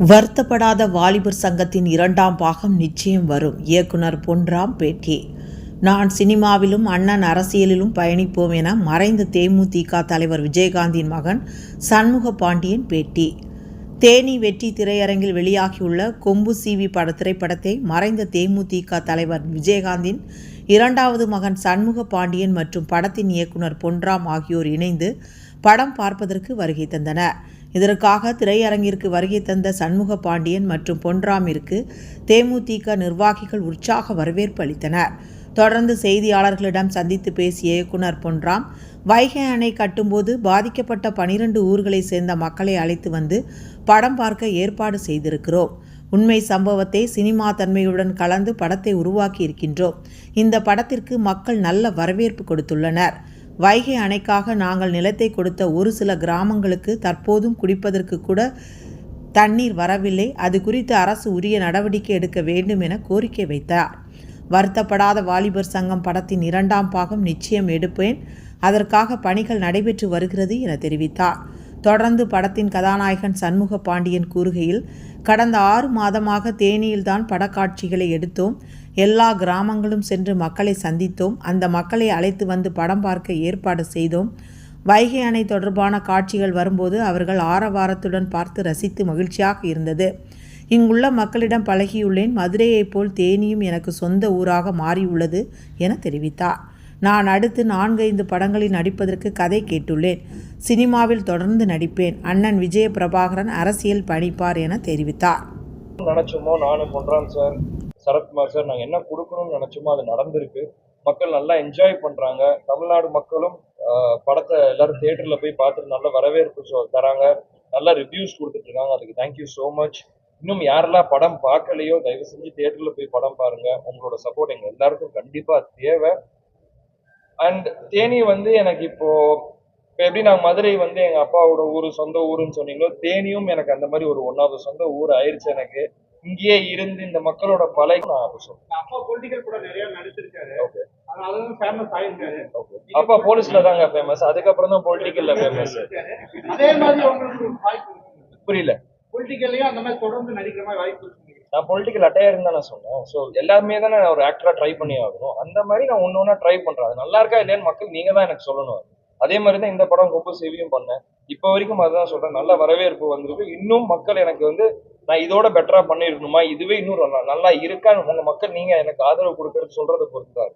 வருத்தப்படாத வாலிபர் சங்கத்தின் இரண்டாம் பாகம் நிச்சயம் வரும். இயக்குனர் பொன்ராம் பேட்டி. நான் சினிமாவிலும் அண்ணன் அரசியலிலும் பயணிப்போம் என மறைந்த தேமுதிக தலைவர் விஜயகாந்தின் மகன் சண்முக பாண்டியன் பேட்டி. தேனி வெற்றி திரையரங்கில் வெளியாகியுள்ள கொம்பு சீவி பட திரைப்படத்தை மறைந்த தேமுதிக தலைவர் விஜயகாந்தின் இரண்டாவது மகன் சண்முக பாண்டியன் மற்றும் படத்தின் இயக்குனர் பொன்ராம் ஆகியோர் இணைந்து படம் பார்ப்பதற்கு வருகை தந்தனர். இதற்காக திரையரங்கிற்கு வருகை தந்த சண்முக பாண்டியன் மற்றும் பொன்ராமிற்கு தேமுதிக நிர்வாகிகள் உற்சாக வரவேற்பு அளித்தனர். தொடர்ந்து செய்தியாளர்களிடம் சந்தித்து பேசிய இயக்குனர் பொன்ராம் வைகை அணை கட்டும்போது பாதிக்கப்பட்ட பனிரெண்டு ஊர்களை சேர்ந்த மக்களை அழைத்து வந்து படம் பார்க்க ஏற்பாடு செய்திருக்கிறோம். உண்மை சம்பவத்தை சினிமா தன்மையுடன் கலந்து படத்தை உருவாக்கி இருக்கின்றோம் இந்த படத்திற்கு மக்கள் நல்ல வரவேற்பு கொடுத்துள்ளனர். வைகை அணைக்காக நாங்கள் நிலத்தை கொடுத்த ஒரு சில கிராமங்களுக்கு தற்போதும் குடிப்பதற்கு கூட தண்ணீர் வரவில்லை. அது குறித்து அரசு உரிய நடவடிக்கை எடுக்க வேண்டும் என கோரிக்கை வைத்தார். வருத்தப்படாத வாலிபர் சங்கம் படத்தின் இரண்டாம் பாகம் நிச்சயம் எடுப்பேன். அதற்காக பணிகள் நடைபெற்று வருகிறது என தெரிவித்தார். தொடர்ந்து படத்தின் கதாநாயகன் சண்முக பாண்டியன் கூறுகையில் கடந்த ஆறு மாதமாக தேனியில்தான் படக்காட்சிகளை எடுத்தோம். எல்லா கிராமங்களும் சென்று மக்களை சந்தித்தோம். அந்த மக்களை அழைத்து வந்து படம் பார்க்க ஏற்பாடு செய்தோம். வைகை அணை தொடர்பான காட்சிகள் வரும்போது அவர்கள் ஆரவாரத்துடன் பார்த்து ரசித்து மகிழ்ச்சியாக இருந்தது. இங்குள்ள மக்களிடம் பழகியுள்ளேன். மதுரையைப் போல் தேனியும் எனக்கு சொந்த ஊராக மாறியுள்ளது என தெரிவித்தார். நான் அடுத்து நான்கைந்து படங்களில் நடிப்பதற்கு கதை கேட்டுள்ளேன். சினிமாவில் தொடர்ந்து நடிப்பேன். அண்ணன் விஜய பிரபாகரன் அரசியல் பணிப்பார் என தெரிவித்தார். நினைச்சோமோ? நானும் பொன்ராம் சார். சரத்குமார் சார் நாங்கள் என்ன கொடுக்கணும்னு நினச்சோமோ அது நடந்திருக்கு. மக்கள் நல்லா என்ஜாய் பண்ணுறாங்க தமிழ்நாடு மக்களும் படத்தை எல்லாரும் தேட்டரில் போய் பார்த்துட்டு நல்ல வரவேற்பு தராங்க. நல்லா ரிவ்யூஸ் கொடுத்துட்டு இருக்காங்க அதுக்கு தேங்க்யூ ஸோ மச் இன்னும் யாரெல்லாம் படம் பார்க்கலையோ தயவு செஞ்சு தேட்டரில் போய் படம் பாருங்கள் உங்களோட சப்போர்ட் எங்கள் எல்லாருக்கும் கண்டிப்பாக தேவை. அண்ட் தேனி வந்து எனக்கு இப்போ இப்போ எப்படி நான் மதுரை வந்து எங்க அப்பாவோட ஊர் சொந்த ஊருன்னு சொன்னீங்களோ தேனியும் எனக்கு அந்த மாதிரி ஒரு ஒன்னாவது சொந்த ஊர் ஆயிடுச்சு எனக்கு. இங்கேயே இருந்து இந்த மக்களோட பழகி நான் அப்படி சொல்றேன் அப்பா பொலிட்டிக்கல் கூட நிறைய நடிச்சிருக்காரு. ஓகே அதனாலதான் ஃபேமஸ் ஆயிருக்காரு. அப்பா போலீஸ்ல தாங்க ஃபேமஸ் அதுக்கப்புறம் தான் பொலிட்டிக்கல்ல ஃபேமஸ் அதே மாதிரி உங்களுக்கு வாய்ப்பு புரியல. பொலிட்டிக்கல்லையும் அந்த மாதிரி தொடர்ந்து நடிக்கிற மாதிரி வாய்ப்பு நான் பொலிட்டிக்கல் அட்டையர் தான் நான் சொன்னேன். ஸோ எல்லாருமே தானே ஒரு ஆக்டரா ட்ரை பண்ணி ஆகணும். அந்த மாதிரி நான் ஒன்று ஒன்றா ட்ரை பண்றேன். அது நல்லா இருக்கா இல்லையான்னு மக்கள் நீங்க தான் எனக்கு சொல்லணும் அதே. மாதிரி தான் இந்த படம் ரொம்ப சேவியும் பண்ணேன். இப்போ வரைக்கும் அதுதான் சொல்றேன். நல்ல வரவேற்பு வந்திருக்கு. இன்னும் மக்கள் எனக்கு வந்து நான் இதோட பெட்டரா பண்ணிருக்கணுமா இதுவே இன்னும் நல்லா- நல்லா இருக்கா? உங்க மக்கள் நீங்க எனக்கு ஆதரவு கொடுக்கறது சொல்றதை பொறுத்து தான்